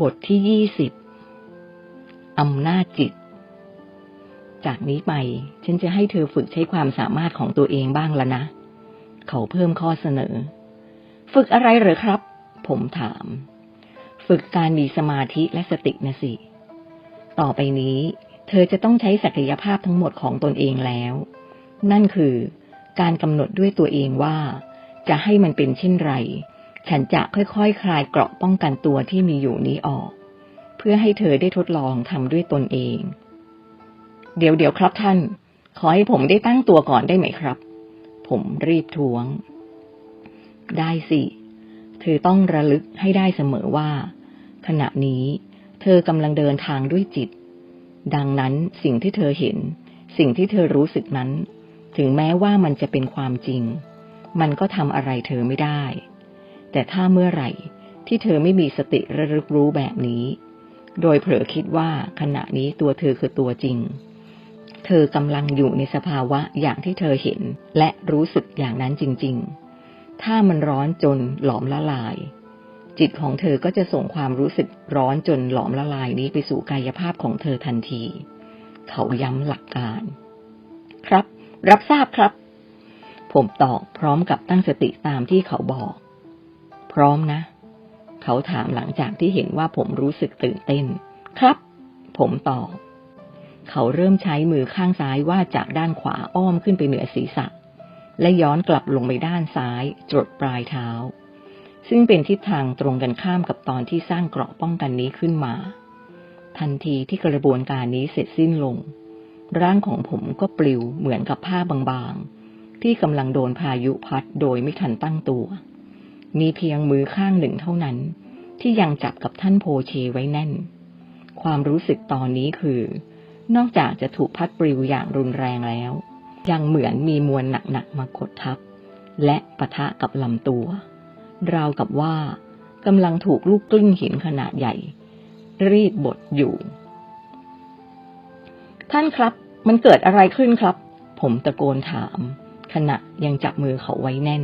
บทที่ยี่สิบอำนาจจิต จากนี้ไป ฉันจะให้เธอฝึกใช้ความสามารถของตัวเองบ้างแล้วนะ เขาเพิ่มข้อเสนอ ฝึกอะไรเหรอครับ ผมถาม ฝึกการมีสมาธิและสตินะสิ ต่อไปนี้ เธอจะต้องใช้ศักยภาพทั้งหมดของตนเองแล้ว นั่นคือ การกำหนดด้วยตัวเองว่า จะให้มันเป็นเช่นไร ฉันจะค่อยๆคคลายเกราะป้องกันตัวที่มีอยู่นี้ออก เพื่อให้เธอได้ทดลองทำด้วยตนเอง เดี๋ยวเดี๋ยวครับท่าน ขอให้ผมได้ตั้งตัวก่อนได้ไหมครับ ผมรีบทวง ได้สิ เธอต้องระลึกให้ได้เสมอว่า ขณะนี้เธอกำลังเดินทางด้วยจิต ดังนั้นสิ่งที่เธอเห็น สิ่งที่เธอรู้สึกนั้น ถึงแม้ว่ามันจะเป็นความจริง มันก็ทำอะไรเธอไม่ได้ แต่ถ้าเมื่อไหร่ ที่เธอไม่มีสติระลึกรู้แบบนี้ โดยเผลอคิดว่าขณะนี้ตัวเธอคือตัวจริง เธอกำลังอยู่ในสภาวะอย่างที่เธอเห็นและรู้สึกอย่างนั้นจริง ๆ ถ้ามันร้อนจนหลอมละลาย จิตของเธอก็จะส่งความรู้สึกร้อนจนหลอมละลายนี้ไปสู่กายภาพของเธอทันที เขาย้ำหลักการ ครับ รับทราบครับ ผมตอบพร้อมกับตั้งสติตามที่เขาบอก พร้อมนะ เขาถามหลังจากที่เห็นว่าผมรู้สึกตื่นเต้น ครับ ผมตอบ เขาเริ่มใช้มือข้างซ้ายวาดจากด้านขวาอ้อมขึ้นไปเหนือศีรษะ และย้อนกลับลงไปด้านซ้ายจดปลายเท้า ซึ่งเป็นทิศทางตรงกันข้ามกับตอนที่สร้างเกราะป้องกันนี้ขึ้นมา ทันทีที่กระบวนการนี้เสร็จสิ้นลง ร่างของผมก็ปลิวเหมือนกับผ้าบางๆที่กำลังโดนพายุพัดโดยไม่ทันตั้งตัว มีเพียงมือข้างหนึ่งเท่านั้น ที่ยังจับกับท่านโพเชไว้แน่น ความรู้สึกตอนนี้คือ นอกจากจะถูกพัดปลิวอย่างรุนแรงแล้ว ยังเหมือนมีมวลหนักๆมากดทับ และปะทะกับลำตัว ราวกับว่ากำลังถูกลูกกลิ้งหินขนาดใหญ่ รีดบดอยู่ ท่านครับ มันเกิดอะไรขึ้นครับ ผมตะโกนถาม ขณะยังจับมือเขาไว้แน่น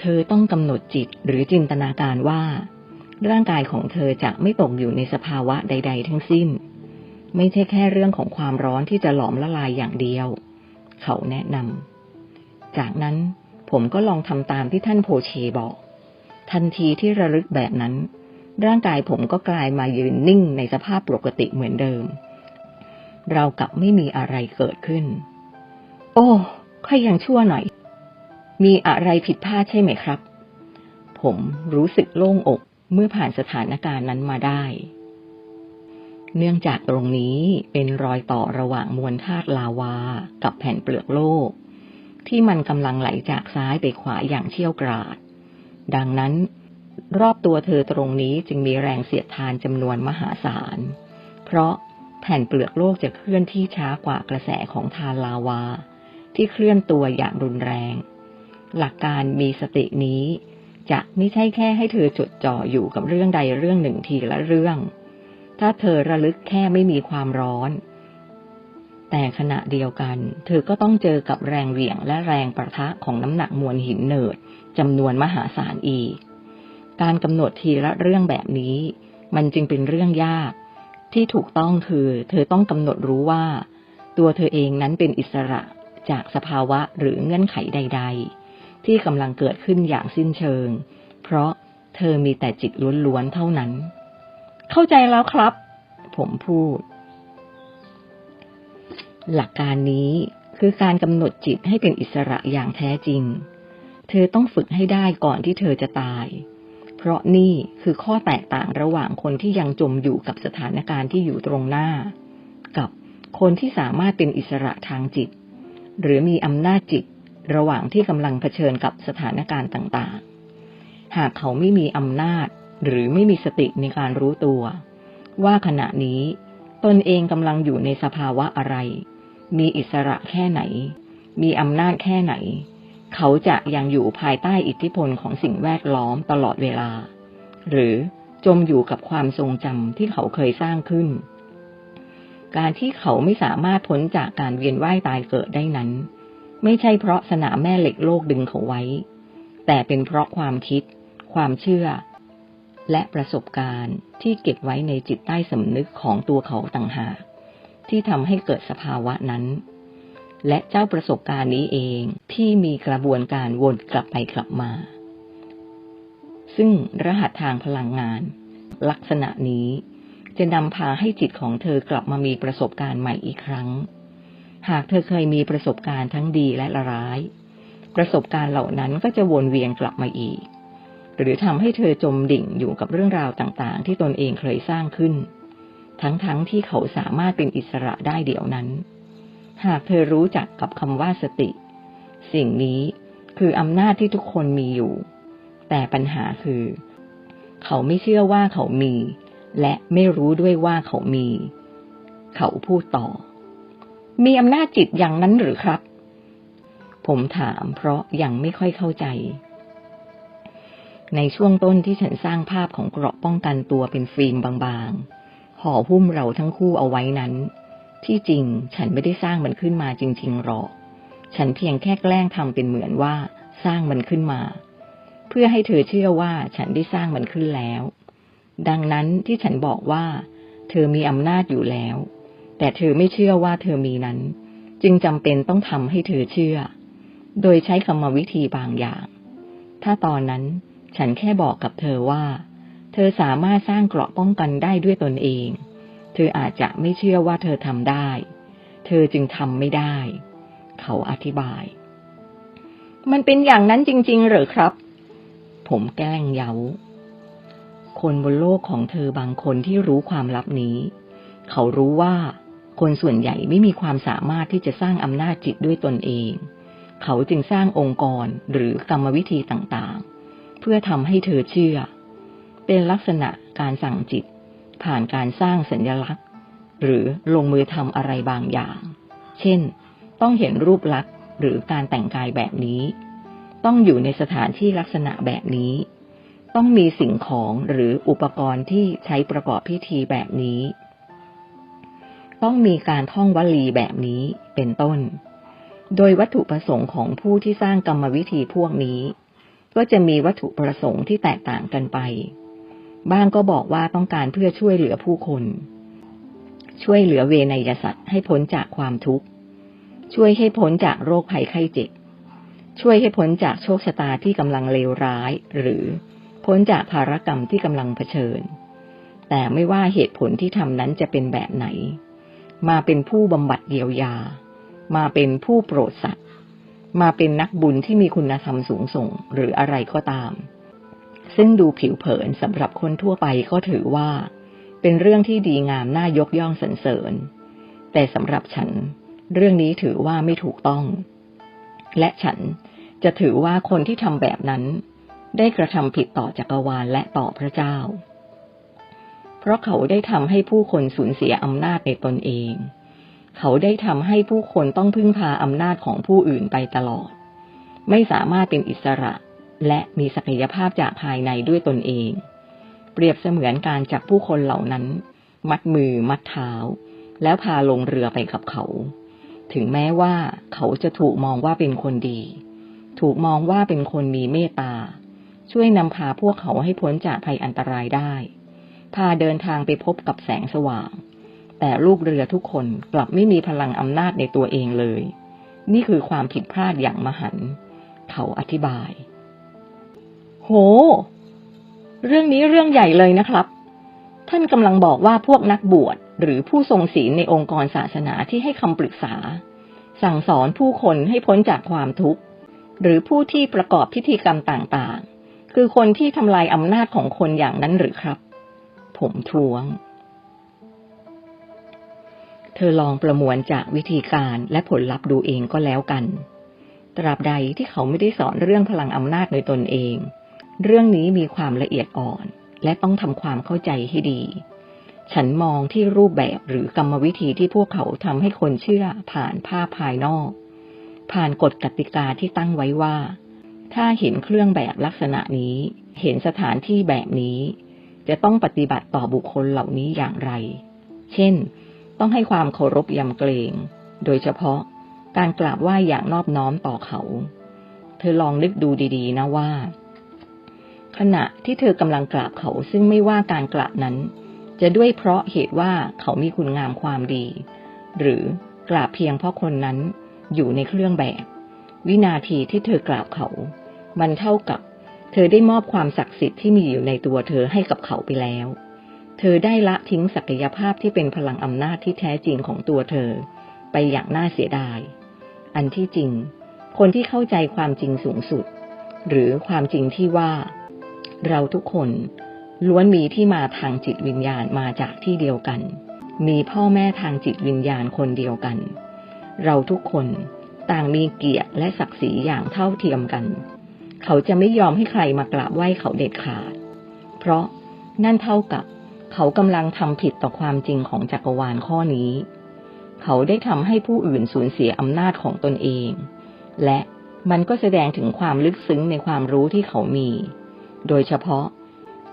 เธอต้องกำหนดจิตหรือจินตนาการว่า ร่างกายของเธอจะไม่ตกอยู่ในสภาวะใด ๆ ทั้งสิ้น ไม่ใช่แค่เรื่องของความร้อนที่จะหลอมละลายอย่างเดียว เขาแนะนำจากนั้นผมก็ลองทำตามที่ท่านโพเชบอก ทันทีที่ระลึกแบบนั้น ร่างกายผมก็กลายมายืนนิ่งในสภาพปกติเหมือนเดิม เรากับไม่มีอะไรเกิดขึ้น โอ้ค่อยยังชั่วหน่อย มีอะไรผิดพลาดใช่ไหมครับ ผมรู้สึกโล่งอกเมื่อผ่านสถานการณ์นั้นมาได้ เนื่องจากตรงนี้เป็นรอยต่อระหว่างมวลธาตุลาวา กับแผ่นเปลือกโลก ที่มันกำลังไหลจากซ้ายไปขวาอย่างเชี่ยวกราด ดังนั้น รอบตัวเธอตรงนี้จึงมีแรงเสียดทานจำนวนมหาศาล เพราะแผ่นเปลือกโลกจะเคลื่อนที่ช้ากว่ากระแสของทานลาวา ที่เคลื่อนตัวอย่างรุนแรง หลักการมีสตินี้ จะไม่ใช่แค่ให้เธอจดจ่ออยู่กับเรื่องใดเรื่องหนึ่งทีละเรื่อง ถ้าเธอระลึกแค่ไม่มีความร้อน แต่ขณะเดียวกัน เธอก็ต้องเจอกับแรงเหวี่ยงและแรงประทะของน้ำหนักมวลหินเนิดจำนวนมหาศาลอีก การกำหนดทีละเรื่องแบบนี้ มันจึงเป็นเรื่องยาก ที่ถูกต้องคือ เธอต้องกำหนดรู้ว่า ตัวเธอเองนั้นเป็นอิสระจากสภาวะหรือเงื่อนไขใด ๆ ที่กำลังเกิดขึ้นอย่างสิ้นเชิง เพราะเธอมีแต่จิตล้วนๆเท่านั้น เข้าใจแล้วครับ ผมพูด หลักการนี้คือการกำหนดจิตให้เป็นอิสระอย่างแท้จริง เธอต้องฝึกให้ได้ก่อนที่เธอจะตาย เพราะนี่คือข้อแตกต่างระหว่างคนที่ยังจมอยู่กับสถานการณ์ที่อยู่ตรงหน้า กับคนที่สามารถเป็นอิสระทางจิต หรือมีอำนาจจิต ระหว่างที่กำลังเผชิญกับสถานการณ์ต่างๆ หากเขาไม่มีอำนาจหรือไม่มีสติในการรู้ตัว ว่าขณะนี้ตนเองกำลังอยู่ในสภาวะอะไร มีอิสระแค่ไหน มีอำนาจแค่ไหน เขาจะยังอยู่ภายใต้อิทธิพลของสิ่งแวดล้อมตลอดเวลา หรือจมอยู่กับความทรงจำที่เขาเคยสร้างขึ้น การที่เขาไม่สามารถพ้นจากการเวียนว่ายตายเกิดได้นั้น ไม่ใช่เพราะสนามแม่เหล็กโลกดึงเขาไว้ แต่เป็นเพราะความคิด ความเชื่อ และประสบการณ์ที่เก็บไว้ในจิตใต้สำนึกของตัวเขาต่างหาก ที่ทำให้เกิดสภาวะนั้น และเจ้าประสบการณ์นี้เองที่มีกระบวนการวนกลับไปกลับมา ซึ่งรหัสทางพลังงาน ลักษณะนี้จะนำพาให้จิตของเธอกลับมามีประสบการณ์ใหม่อีกครั้ง หากเธอเคยมีประสบการณ์ทั้งดีและร้าย ประสบการณ์เหล่านั้นก็จะวนเวียนกลับมาอีก หรือทำให้เธอจมดิ่งอยู่กับเรื่องราวต่างๆ ที่ตนเองเคยสร้างขึ้น ทั้งๆทที่เขาสามารถเป็นอิสระได้เดี๋ยวนั้น หากเธอรู้จักกับคำว่าสติ สิ่งนี้คืออำนาจที่ทุกคนมีอยู่ แต่ปัญหาคือ เขาไม่เชื่อว่าเขามี และไม่รู้ด้วยว่าเขามี เขาพูดต่อ มีอำนาจจิตอย่างนั้นหรือครับ ผมถามเพราะยังไม่ค่อยเข้าใจ ในช่วงต้นที่ฉันสร้างภาพของเกราะป้องกันตัวเป็นฟิล์มบางๆ ห่อหุ้มเราทั้งคู่เอาไว้นั้น ที่จริงฉันไม่ได้สร้างมันขึ้นมาจริงๆหรอก ฉันเพียงแค่แกล้งทำเป็นเหมือนว่าสร้างมันขึ้นมา เพื่อให้เธอเชื่อว่าฉันได้สร้างมันขึ้นแล้ว ดังนั้นที่ฉันบอกว่า เธอมีอำนาจอยู่แล้ว แต่เธอไม่เชื่อว่าเธอมีนั้น จึงจำเป็นต้องทำให้เธอเชื่อ โดยใช้กรรมวิธีบางอย่าง ถ้าตอนนั้นฉันแค่บอกกับเธอว่า เธอสามารถสร้างเกราะป้องกันได้ด้วยตนเอง เธออาจจะไม่เชื่อว่าเธอทำได้ เธอจึงทำไม่ได้ เขาอธิบาย มันเป็นอย่างนั้นจริงๆหรือครับ ผมแกล้งเยา้าคนบนโลกของเธอบางคนที่รู้ความลับนี้ เขารู้ว่า คนส่วนใหญ่ไม่มีความสามารถที่จะสร้างอำนาจจิตด้วยตนเอง เขาจึงสร้างองค์กรหรือกรรมวิธีต่างๆ เพื่อทำให้เธอเชื่อ เป็นลักษณะการสั่งจิต ผ่านการสร้างสัญลักษณ์ หรือลงมือทำอะไรบางอย่าง เช่น ต้องเห็นรูปลักษณ์หรือการแต่งกายแบบนี้ ต้องอยู่ในสถานที่ลักษณะแบบนี้ ต้องมีสิ่งของหรืออุปกรณ์ที่ใช้ประกอบพิธีแบบนี้ ต้องมีการท่องวลีแบบนี้เป็นต้น โดยวัตถุประสงค์ของผู้ที่สร้างกรรมวิธีพวกนี้ ก็จะมีวัตถุประสงค์ที่แตกต่างกันไป บ้างก็บอกว่าต้องการเพื่อช่วยเหลือผู้คน ช่วยเหลือเวนยสัตว์ให้พ้นจากความทุกข์ ช่วยให้พ้นจากโรคภัยไข้เจ็บ ช่วยให้พ้นจากโชคชะตาที่กำลังเลวร้าย หรือพ้นจากภารกรรมที่กำลังเผชิญ แต่ไม่ว่าเหตุผลที่ทำนั้นจะเป็นแบบไหน มาเป็นผู้บำบัดเยียวยา มาเป็นผู้โปรดสัตว์ มาเป็นนักบุญที่มีคุณธรรมสูงส่งหรืออะไรก็ตาม ซึ่งดูผิวเผินสำหรับคนทั่วไปก็ถือว่า เป็นเรื่องที่ดีงามน่ายกย่องสรรเสริญ แต่สำหรับฉัน เรื่องนี้ถือว่าไม่ถูกต้อง และฉันจะถือว่าคนที่ทำแบบนั้น ได้กระทำผิดต่อจักรวาลและต่อพระเจ้า เพราะเขาได้ทำให้ผู้คนสูญเสียอำนาจในตนเอง เขาได้ทำให้ผู้คนต้องพึ่งพาอำนาจของผู้อื่นไปตลอด ไม่สามารถเป็นอิสระและมีศักยภาพจากภายในด้วยตนเอง เปรียบเสมือนการจับผู้คนเหล่านั้น มัดมือมัดเท้า แล้วพาลงเรือไปกับเขา ถึงแม้ว่าเขาจะถูกมองว่าเป็นคนดี ถูกมองว่าเป็นคนมีเมตตา ช่วยนำพาพวกเขาให้พ้นจากภัยอันตรายได้ พาเดินทางไปพบกับแสงสว่าง แต่ลูกเรือทุกคนกลับไม่มีพลังอำนาจในตัวเองเลย นี่คือความผิดพลาดอย่างมหัน เขาอธิบาย โห เรื่องนี้เรื่องใหญ่เลยนะครับ ท่านกำลังบอกว่าพวกนักบวชหรือผู้ทรงศีลในองค์กรศาสนาที่ให้คำปรึกษา สั่งสอนผู้คนให้พ้นจากความทุกข์ หรือผู้ที่ประกอบพิธีกรรมต่างๆ คือคนที่ทำลายอำนาจของคนอย่างนั้นหรือครับ ผมทวง เธอลองประมวลจากวิธีการและผลลัพธ์ดูเองก็แล้วกัน ตราบใดที่เขาไม่ได้สอนเรื่องพลังอำนาจในตนเอง เรื่องนี้มีความละเอียดอ่อน และต้องทำความเข้าใจให้ดี ฉันมองที่รูปแบบหรือกรรมวิธีที่พวกเขาทำให้คนเชื่อผ่านภาพภายนอก ผ่านกฎกติกาที่ตั้งไว้ว่า ถ้าเห็นเครื่องแบบลักษณะนี้ เห็นสถานที่แบบนี้ จะต้องปฏิบัติต่อบุคคลเหล่านี้อย่างไร เช่น ต้องให้ความเคารพยำเกรง โดยเฉพาะการกราบไหว้อย่างนอบน้อมต่อเขา เธอลองนึกดูดีๆ นะว่า ขณะที่เธอกำลังกราบเขาซึ่งไม่ว่าการกราบนั้น จะด้วยเพราะเหตุว่าเขามีคุณงามความดี หรือกราบเพียงเพราะคนนั้นอยู่ในเครื่องแบบ วินาทีที่เธอกราบเขา มันเท่ากับ เธอได้มอบความศักดิ์สิทธิ์ที่มีอยู่ในตัวเธอให้กับเขาไปแล้ว เธอได้ละทิ้งศักยภาพที่เป็นพลังอำนาจที่แท้จริงของตัวเธอ ไปอย่างน่าเสียดาย อันที่จริง คนที่เข้าใจความจริงสูงสุด หรือความจริงที่ว่า เราทุกคนล้วนมีที่มาทางจิตวิญญาณมาจากที่เดียวกัน มีพ่อแม่ทางจิตวิญญาณคนเดียวกัน เราทุกคนต่างมีเกียรติและศักดิ์ศรีอย่างเท่าเทียมกัน เขาจะไม่ยอมให้ใครมากราบไหว้เขาเด็ดขาด เพราะนั่นเท่ากับเขากำลังทำผิดต่อความจริงของจักรวาลข้อนี้ เขาได้ทำให้ผู้อื่นสูญเสียอำนาจของตนเอง และมันก็แสดงถึงความลึกซึ้งในความรู้ที่เขามี โดยเฉพาะ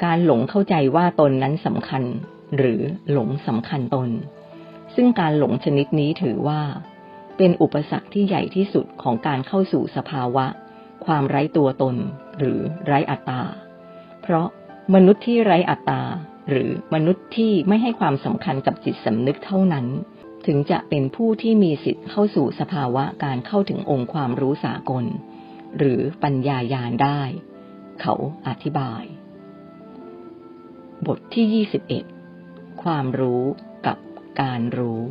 การหลงเข้าใจว่าตนนั้นสำคัญ หรือหลงสำคัญตน ซึ่งการหลงชนิดนี้ถือว่า เป็นอุปสรรคที่ใหญ่ที่สุดของการเข้าสู่สภาวะ ความไร้ตัวตน หรือไร้อัตตา เพราะมนุษย์ที่ไร้อัตตา หรือมนุษย์ที่ไม่ให้ความสำคัญกับจิตสำนึกเท่านั้น ถึงจะเป็นผู้ที่มีสิทธิ์เข้าสู่สภาวะการเข้าถึงองค์ความรู้สากล หรือปัญญายาณได้ เขาอธิบาย บทที่ 21 ความรู้กับการรู้